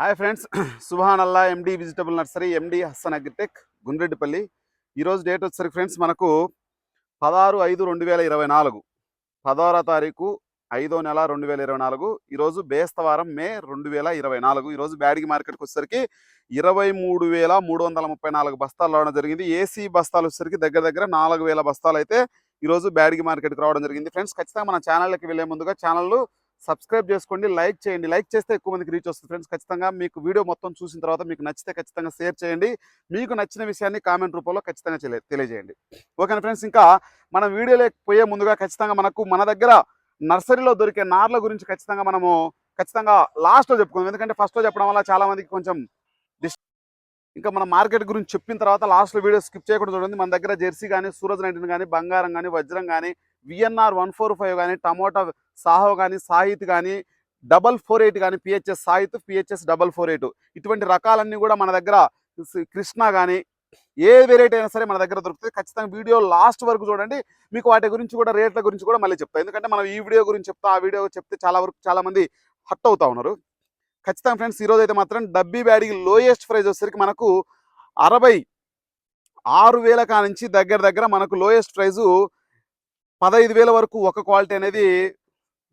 Hi friends Subhan Allah MD vegetable nursery MD Hassan agritech Gundreddipalli. ఈరోజు date వచ్చేసరికి friends మనకు పదహారు ఐదు రెండు వేల ఇరవై నాలుగు. పదహారో తారీఖు ఐదో నెల రెండు వేల ఇరవై నాలుగు. ఈరోజు బేస్తవారం మే రెండు వేల ఇరవై నాలుగు. ఈరోజు బ్యాడిగి మార్కెట్కి వచ్చేసరికి ఇరవై మూడు వేల మూడు వందల ముప్పై నాలుగు బస్తాలు రావడం జరిగింది. ఏసీ బస్తాలు వచ్చేసరికి దగ్గర దగ్గర నాలుగు వేల బస్తాలు అయితే ఈరోజు బ్యాడిగి మార్కెట్కి రావడం జరిగింది. ఫ్రెండ్స్ ఖచ్చితంగా మన ఛానల్కి వెళ్ళే ముందుగా ఛానల్ సబ్స్క్రైబ్ చేసుకోండి లైక్ చేయండి. లైక్ చేస్తే ఎక్కువ మందికి రీచ్ వస్తుంది ఫ్రెండ్స్. ఖచ్చితంగా మీకు వీడియో మొత్తం చూసిన తర్వాత మీకు నచ్చితే ఖచ్చితంగా షేర్ చేయండి. మీకు నచ్చిన విషయాన్ని కామెంట్ రూపంలో ఖచ్చితంగా తెలియజేయండి. ఓకేనా ఫ్రెండ్స్? ఇంకా మనం వీడియోలో పోయే ముందుగా ఖచ్చితంగా మనకు మన దగ్గర నర్సరీలో దొరికే నార్ల గురించి ఖచ్చితంగా మనము ఖచ్చితంగా లాస్ట్లో చెప్పుకుందాం. ఎందుకంటే ఫస్ట్లో చెప్పడం వల్ల చాలా మందికి కొంచెం ఇంకా మన మార్కెట్ గురించి చెప్పిన తర్వాత లాస్ట్లో వీడియో స్కిప్ చేయకుండా చూడండి. మన దగ్గర జెర్సీ కానీ సూరజ్ నైన్టీన్ కానీ బంగారం కానీ వజ్రం కానీ విఎన్ఆర్ వన్ ఫోర్ ఫైవ్ కానీ టమోటా సాహో కానీ సాహిత్ కానీ డబల్ ఫోర్ ఎయిట్ కానీ PHS Sahith PHS double four eight. ఇటువంటి రకాలన్నీ కూడా మన దగ్గర కృష్ణ కానీ ఏ వెరైటీ అయినా సరే మన దగ్గర దొరుకుతుంది ఖచ్చితంగా వీడియో లాస్ట్ వరకు చూడండి. మీకు వాటి గురించి కూడా రేట్ల గురించి కూడా మళ్ళీ చెప్తాను ఎందుకంటే మనం ఈ వీడియో గురించి చెప్తా ఆ వీడియో చెప్తే చాలా వరకు చాలామంది హట్ అవుతా ఉన్నారు. ఖచ్చితంగా ఫ్రెండ్స్ ఈరోజు అయితే మాత్రం డబ్బీ బ్యాడీకి లోయెస్ట్ ప్రైస్ వచ్చేసరికి మనకు అరవై ఆరు వేల కానుంచి దగ్గర దగ్గర మనకు లోయెస్ట్ ప్రైజు పదహైదు వేల వరకు ఒక క్వాలిటీ అనేది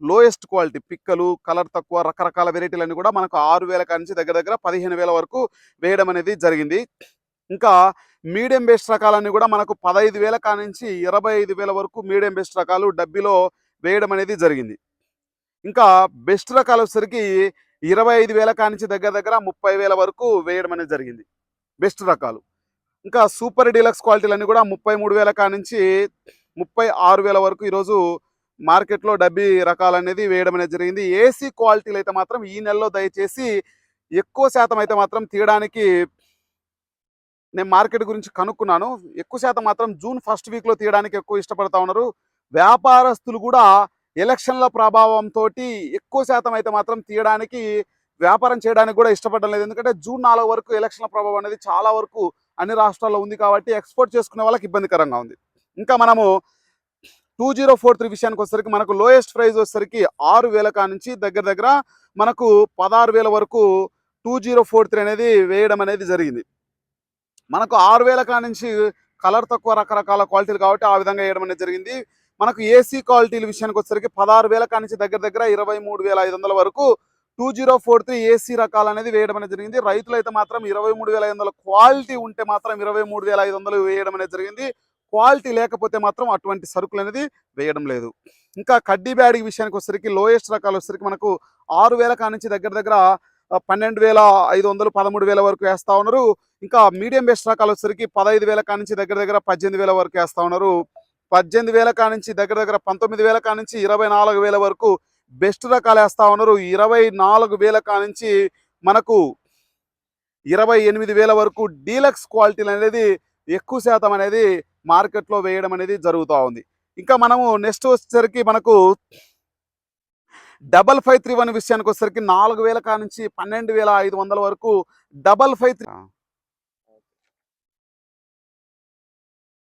లోయెస్ట్ క్వాలిటీ. పిక్కలు కలర్ తక్కువ రకరకాల వెరైటీలన్నీ కూడా మనకు ఆరు వేల కానించి దగ్గర దగ్గర పదిహేను వేల వరకు వేయడం అనేది జరిగింది. ఇంకా మీడియం బెస్ట్ రకాలన్నీ కూడా మనకు పదహైదు వేల కానించి ఇరవై ఐదు వేల వరకు మీడియం బెస్ట్ రకాలు డబ్బీలో వేయడం అనేది జరిగింది. ఇంకా బెస్ట్ రకాలు వచ్చేసరికి ఇరవై ఐదు వేల కానించి దగ్గర దగ్గర ముప్పై వేల వరకు వేయడం అనేది జరిగింది. బెస్ట్ రకాలు. ఇంకా సూపర్ డీలక్స్ క్వాలిటీలన్నీ కూడా ముప్పై మూడు వేల కానించి ముప్పై ఆరు వేల వరకు ఈరోజు మార్కెట్లో డబ్బీ రకాలు అనేది వేయడం అనేది జరిగింది. ఏసీ క్వాలిటీలు అయితే మాత్రం ఈ నెలలో దయచేసి ఎక్కువ శాతం అయితే మాత్రం తీయడానికి నేను మార్కెట్ గురించి కనుక్కున్నాను. ఎక్కువ శాతం మాత్రం జూన్ ఫస్ట్ వీక్లో తీయడానికి ఎక్కువ ఇష్టపడతా ఉన్నారు. వ్యాపారస్తులు కూడా ఎలక్షన్ల ప్రభావంతో ఎక్కువ శాతం అయితే మాత్రం తీయడానికి వ్యాపారం చేయడానికి కూడా ఇష్టపడడం లేదు. ఎందుకంటే జూన్ నాలుగు వరకు ఎలక్షన్ల ప్రభావం అనేది చాలా వరకు అన్ని రాష్ట్రాల్లో ఉంది కాబట్టి ఎక్స్పోర్ట్ చేసుకునే వాళ్ళకి ఇబ్బందికరంగా ఉంది. ఇంకా మనము టూ జీరో ఫోర్ త్రీ విషయానికి వచ్చేసరికి మనకు లోయెస్ట్ ప్రైస్ వచ్చేసరికి ఆరు వేల నుంచి దగ్గర దగ్గర మనకు పదహారు వేల వరకు టూ జీరో ఫోర్ త్రీ అనేది వేయడం అనేది జరిగింది. మనకు ఆరు వేల నుంచి కలర్ తక్కువ రకరకాల క్వాలిటీలు కాబట్టి ఆ విధంగా వేయడం అనేది జరిగింది. మనకు ఏసీ క్వాలిటీల విషయానికి వచ్చేసరికి పదహారు వేల నుంచి దగ్గర దగ్గర ఇరవై మూడు వేల ఐదు వందల వరకు two zero four three AC రకాలు అనేది వేయడం అనేది జరిగింది. రైతులు అయితే మాత్రం ఇరవై మూడు వేల ఐదు వందల క్వాలిటీ ఉంటే మాత్రం ఇరవై మూడు వేల ఐదు వందలు వేయడం అనేది జరిగింది. క్వాలిటీ లేకపోతే మాత్రం అటువంటి సరుకులు అనేది వేయడం లేదు. ఇంకా కడ్డీ బ్యాడ్ విషయానికి వచ్చేసరికి లోయెస్ట్ రకాలు వచ్చేసరికి మనకు ఆరు వేల నుంచి దగ్గర దగ్గర పన్నెండు వేల ఐదు వందలు పదమూడు వేల వరకు వేస్తూ ఉన్నారు. ఇంకా మీడియం బెస్ట్ రకాలు వచ్చేసరికి పదహైదు వేల కానించి దగ్గర దగ్గర పద్దెనిమిది వేల వరకు వేస్తూ ఉన్నారు. పద్దెనిమిది వేల కానించి దగ్గర దగ్గర పంతొమ్మిది వేల నుంచి ఇరవై నాలుగు వేల వరకు బెస్ట్ రకాలు వేస్తూ ఉన్నారు. ఇరవై నాలుగు వేల కానించి మనకు ఇరవై ఎనిమిది వేల వరకు డీలక్స్ క్వాలిటీలు అనేది ఎక్కువ శాతం అనేది మార్కెట్లో వేయడం అనేది జరుగుతూ ఉంది. ఇంకా మనము నెక్స్ట్ వచ్చేసరికి మనకు డబల్ ఫైవ్ త్రీ వన్ విషయానికి వచ్చేసరికి నాలుగు వేల కా నుంచి పన్నెండు వేల ఐదు వందల వరకు double five three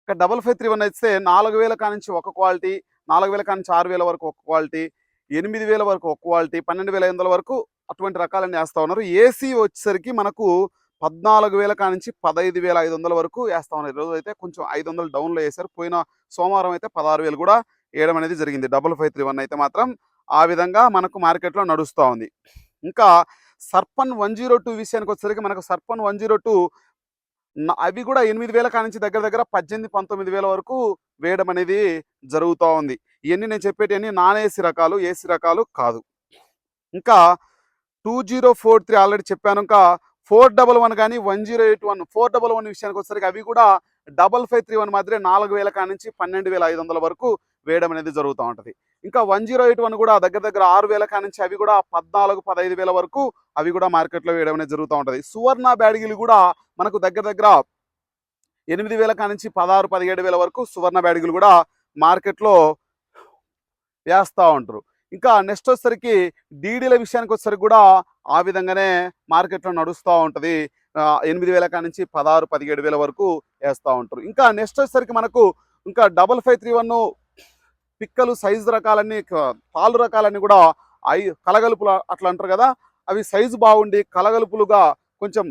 double five three one అయితే నాలుగు వేల కా నుంచి ఒక క్వాలిటీ నాలుగు వేల కా నుంచి ఆరు వేల వరకు ఒక క్వాలిటీ ఎనిమిది వేల వరకు ఒక క్వాలిటీ పన్నెండు వేల ఐదు వందల వరకు అటువంటి రకాలన్నీ వేస్తా ఉన్నారు. ఏసీ వచ్చేసరికి మనకు పద్నాలుగు వేల కానించి పదహైదు వేల ఐదు వందల వరకు వేస్తా ఉన్నారు ఈరోజు అయితే కొంచెం ఐదు వందలు డౌన్లో వేశారు. పోయిన సోమవారం అయితే పదహారు వేలు కూడా వేయడం అనేది జరిగింది. డబుల్ ఫైవ్ త్రీ వన్ అయితే మాత్రం ఆ విధంగా మనకు మార్కెట్లో నడుస్తూ ఉంది. ఇంకా సర్పన్ వన్ జీరో టూ విషయానికి వచ్చేసరికి మనకు సర్పన్ వన్ జీరో టూ అవి కూడా ఎనిమిది వేల కానించి దగ్గర దగ్గర పద్దెనిమిది పంతొమ్మిది వేల వరకు వేయడం అనేది జరుగుతూ ఉంది. ఇవన్నీ నేను చెప్పేటివన్నీ నాన్ ఏసీ రకాలు ఏసీ రకాలు కాదు. ఇంకా two zero four three already చెప్పాను. ఇంకా ఫోర్ డబల్ వన్ కానీ one zero eight one four double one విషయానికి వచ్చేసరికి అవి కూడా డబల్ ఫైవ్ త్రీ వన్ మాదిరి నాలుగు వేల కానించి పన్నెండు వేల ఐదు వందల వరకు వేయడం అనేది జరుగుతూ ఉంటుంది. ఇంకా వన్ జీరో ఎయిట్ వన్ కూడా దగ్గర దగ్గర ఆరు వేల కానించి అవి కూడా పద్నాలుగు పదహైదు వేల వరకు అవి కూడా మార్కెట్లో వేయడం అనేది జరుగుతూ ఉంటుంది. సువర్ణ బ్యాడిగిలు కూడా మనకు దగ్గర దగ్గర ఎనిమిది వేల కానించి పదహారు పదిహేడు వేల వరకు సువర్ణ బ్యాడిగిలు కూడా మార్కెట్లో వేస్తూ ఉంటారు. ఇంకా నెక్స్ట్ వచ్చేసరికి డీడీల విషయానికి వచ్చేసరికి కూడా ఆ విధంగానే మార్కెట్లో నడుస్తూ ఉంటుంది. ఎనిమిది వేల కానించి పదహారు పదిహేడు వేల వరకు వేస్తూ ఉంటారు. ఇంకా నెక్స్ట్ వచ్చేసరికి మనకు ఇంకా డబల్ ఫైవ్ త్రీ వన్ పిక్కలు సైజు రకాలన్నీ పాలు తాళ్ళు రకాలన్నీ కూడా ఐ కలగలుపులు అట్లా అంటారు కదా అవి సైజు బాగుండి కలగలుపులుగా కొంచెం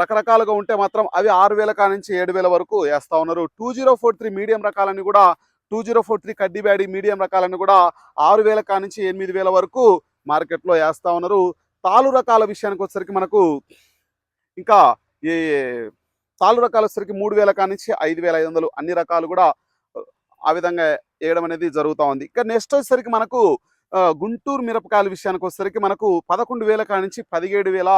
రకరకాలుగా ఉంటే మాత్రం అవి ఆరు వేల కా నుంచి ఏడు వేల వరకు వేస్తా ఉన్నారు. Two zero four three medium రకాలని కూడా టూ జీరో ఫోర్ త్రీ కడ్డీ బ్యాడీ మీడియం రకాలని కూడా ఆరు వేల కానించి ఎనిమిది వేల వరకు మార్కెట్లో వేస్తూ ఉన్నారు. తాలు రకాల విషయానికి వచ్చేసరికి మనకు ఇంకా ఈ తాలు రకాలు వచ్చేసరికి మూడు వేల కానించి ఐదు వేల ఐదు వందలు అన్ని రకాలు కూడా ఆ విధంగా వేయడం అనేది జరుగుతూ ఉంది. ఇక నెక్స్ట్ వచ్చేసరికి మనకు గుంటూరు మిరపకాయల విషయానికి వచ్చేసరికి మనకు పదకొండు వేల కా నుంచి పదిహేడు వేల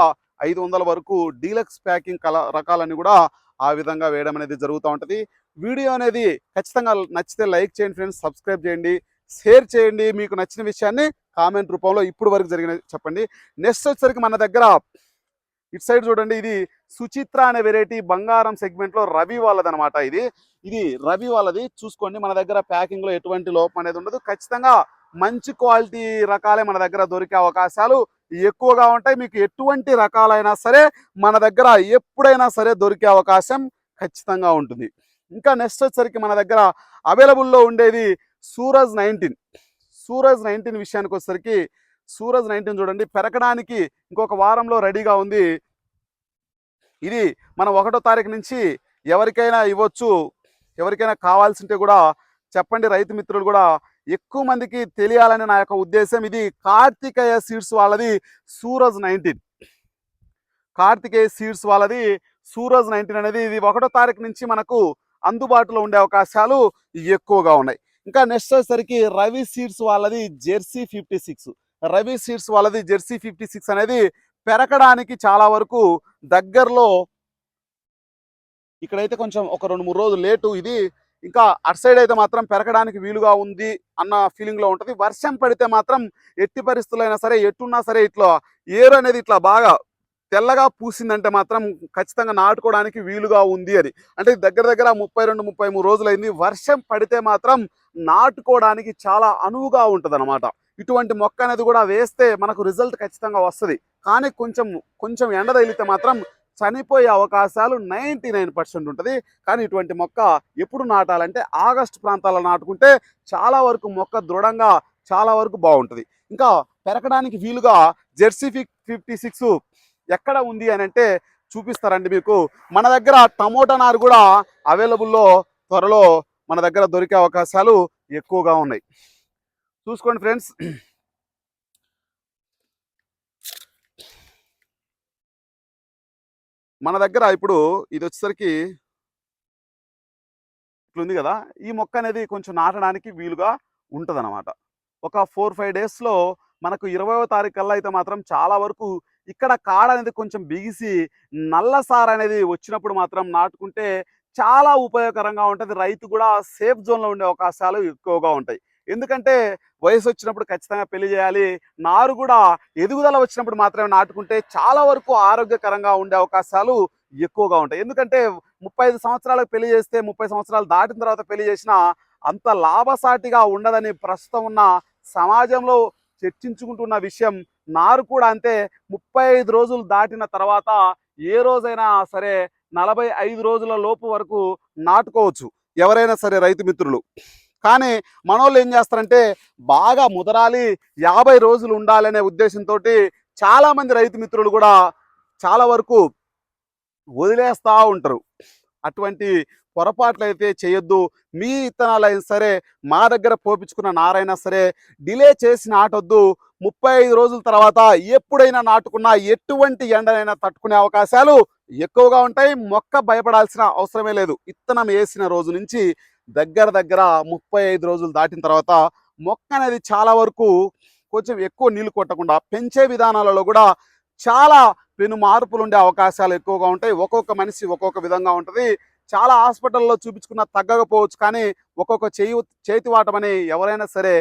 ఐదు వందల వరకు డీలక్స్ ప్యాకింగ్ కల రకాలని కూడా ఆ విధంగా వేయడం అనేది జరుగుతూ ఉంటుంది. వీడియో అనేది ఖచ్చితంగా నచ్చితే లైక్ చేయండి ఫ్రెండ్స్ సబ్స్క్రైబ్ చేయండి షేర్ చేయండి. మీకు నచ్చిన విషయాన్ని కామెంట్ రూపంలో ఇప్పుడు వరకు జరిగిన చెప్పండి. నెక్స్ట్ వచ్చేసరికి మన దగ్గర ఇటు సైడ్ చూడండి ఇది సుచిత్ర అనే వెరైటీ బంగారం సెగ్మెంట్లో రవి వాళ్ళది అనమాట ఇది. ఇది రవి వాళ్ళది. చూసుకోండి మన దగ్గర ప్యాకింగ్లో ఎటువంటి లోపం అనేది ఉండదు. ఖచ్చితంగా మంచి క్వాలిటీ రకాలే మన దగ్గర దొరికే అవకాశాలు ఎక్కువగా ఉంటాయి. మీకు ఎటువంటి రకాలైనా సరే మన దగ్గర ఎప్పుడైనా సరే దొరికే అవకాశం ఖచ్చితంగా ఉంటుంది. ఇంకా నెక్స్ట్ వచ్చేసరికి మన దగ్గర అవైలబుల్లో ఉండేది సూరజ్ నైన్టీన్ సూరజ్ నైన్టీన్ విషయానికి వచ్చేసరికి సూరజ్ నైన్టీన్ చూడండి. పెరగడానికి ఇంకొక వారంలో రెడీగా ఉంది. ఇది మనం ఒకటో తారీఖు నుంచి ఎవరికైనా ఇవ్వచ్చు. ఎవరికైనా కావాల్సింటే కూడా చెప్పండి. రైతు మిత్రులు కూడా ఎక్కువ మందికి తెలియాలని నా యొక్క ఉద్దేశం ఇది కార్తికేయ సీడ్స్ వాళ్ళది సూరజ్ నైన్టీన్. కార్తికేయ సీడ్స్ వాళ్ళది సూరజ్ నైన్టీన్ అనేది ఇది ఒకటో తారీఖు నుంచి మనకు అందుబాటులో ఉండే అవకాశాలు ఎక్కువగా ఉన్నాయి. ఇంకా నెక్స్ట్ వచ్చేసరికి రవి సీడ్స్ వాళ్ళది Jersey fifty six. Ravi seeds వాళ్ళది జెర్సీ ఫిఫ్టీ సిక్స్ అనేది పెరగడానికి చాలా వరకు దగ్గరలో ఇక్కడైతే కొంచెం ఒక రెండు మూడు రోజులు లేటు ఇది ఇంకా అటు సైడ్ అయితే మాత్రం పెరగడానికి వీలుగా ఉంది అన్న ఫీలింగ్లో ఉంటుంది. వర్షం పడితే మాత్రం ఎట్టి పరిస్థితులైనా సరే ఎట్టున్నా సరే ఇట్లా ఏరు అనేది ఇట్లా బాగా తెల్లగా పూసిందంటే మాత్రం ఖచ్చితంగా నాటుకోవడానికి వీలుగా ఉంది అది. అంటే దగ్గర దగ్గర ముప్పై రెండు ముప్పై మూడు రోజులైంది. వర్షం పడితే మాత్రం నాటుకోవడానికి చాలా అనువుగా ఉంటుంది ఇటువంటి మొక్క అనేది కూడా వేస్తే మనకు రిజల్ట్ ఖచ్చితంగా వస్తుంది. కానీ కొంచెం కొంచెం ఎండ తగిలితే మాత్రం చనిపోయే అవకాశాలు నైంటీ నైన్ పర్సెంట్ ఉంటుంది. కానీ ఇటువంటి మొక్క ఎప్పుడు నాటాలంటే ఆగస్టు ప్రాంతాల్లో నాటుకుంటే చాలా వరకు మొక్క దృఢంగా చాలా వరకు బాగుంటుంది. ఇంకా పెరగడానికి వీలుగా జెర్సీ ఫిఫ్టీ సిక్స్ ఎక్కడ ఉంది అని అంటే చూపిస్తారండి మీకు. మన దగ్గర టమోటా నారు కూడా అవైలబుల్లో త్వరలో మన దగ్గర దొరికే అవకాశాలు ఎక్కువగా ఉన్నాయి. చూసుకోండి ఫ్రెండ్స్. మన దగ్గర ఇప్పుడు ఇది వచ్చేసరికి ఇట్లుంది కదా ఈ మొక్క అనేది కొంచెం నాటడానికి వీలుగా ఉంటుంది ఒక ఫోర్ ఫైవ్ డేస్లో మనకు ఇరవయో తారీఖు కల్లా అయితే మాత్రం చాలా వరకు ఇక్కడ కాడ అనేది కొంచెం బిగిసి నల్ల సార్ అనేది వచ్చినప్పుడు మాత్రం నాటుకుంటే చాలా ఉపయోగకరంగా ఉంటుంది. రైతు కూడా సేఫ్ జోన్లో ఉండే అవకాశాలు ఎక్కువగా ఉంటాయి. ఎందుకంటే వయసు వచ్చినప్పుడు ఖచ్చితంగా పెళ్ళి చేయాలి. నారు కూడా ఎదుగుదల వచ్చినప్పుడు మాత్రమే నాటుకుంటే చాలా వరకు ఆరోగ్యకరంగా ఉండే అవకాశాలు ఎక్కువగా ఉంటాయి. ఎందుకంటే ముప్పై ఐదు సంవత్సరాలకు పెళ్ళి చేస్తే ముప్పై సంవత్సరాలు దాటిన తర్వాత పెళ్ళి చేసినా అంత లాభసాటిగా ఉండదని ప్రస్తుతం ఉన్న సమాజంలో చర్చించుకుంటున్న విషయం నారు కూడా అంతే. ముప్పై ఐదు రోజులు దాటిన తర్వాత ఏ రోజైనా సరే నలభై ఐదు రోజుల లోపు వరకు నాటుకోవచ్చు. ఎవరైనా సరే రైతు మిత్రులు. కానీ మనోళ్ళు ఏం చేస్తారంటే బాగా ముదరాలి యాభై రోజులు ఉండాలనే ఉద్దేశంతో చాలామంది రైతు మిత్రులు కూడా చాలా వరకు వదిలేస్తూ ఉంటారు. అటువంటి పొరపాట్లు అయితే చేయొద్దు. మీ ఇత్తనాలు అయినా సరే మా దగ్గర పోపించుకున్న నారైనా సరే డిలే చేసి నాటొద్దు. ముప్పై ఐదు రోజుల తర్వాత ఎప్పుడైనా నాటుకున్నా ఎటువంటి ఎండనైనా తట్టుకునే అవకాశాలు ఎక్కువగా ఉంటాయి. మొక్క భయపడాల్సిన అవసరమే లేదు. ఇత్తనం వేసిన రోజు నుంచి దగ్గర దగ్గర ముప్పై ఐదు రోజులు దాటిన తర్వాత మొక్క అనేది చాలా వరకు కొంచెం ఎక్కువ నీళ్ళు కొట్టకుండా పెంచే విధానాలలో కూడా చాలా పెను మార్పులు ఉండే అవకాశాలు ఎక్కువగా ఉంటాయి. ఒక్కొక్క మనిషి ఒక్కొక్క విధంగా ఉంటుంది. చాలా హాస్పిటల్లో చూపించుకున్న తగ్గకపోవచ్చు కానీ ఒక్కొక్క చేయి చేతి వాటమని ఎవరైనా సరే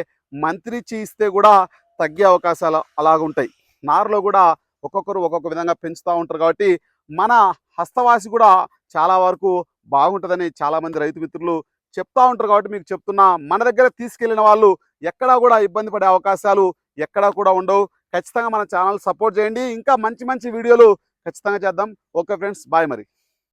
మంత్రి ఇస్తే కూడా తగ్గే అవకాశాలు అలాగుంటాయి నారులో కూడా ఒక్కొక్కరు ఒక్కొక్క విధంగా పెంచుతూ ఉంటారు కాబట్టి మన హస్తవాసి కూడా చాలా వరకు బాగుంటుందని చాలామంది రైతు మిత్రులు చెప్తా ఉంటారు కాబట్టి మీకు చెప్తున్నా. మన దగ్గర తీసుకెళ్ళిన వాళ్ళు ఎక్కడా కూడా ఇబ్బంది పడే అవకాశాలు ఎక్కడా కూడా ఉండవు. ఖచ్చితంగా మన ఛానల్ సపోర్ట్ చేయండి. ఇంకా మంచి మంచి వీడియోలు ఖచ్చితంగా చేద్దాం. ఓకే ఫ్రెండ్స్ బాయ్ మరి.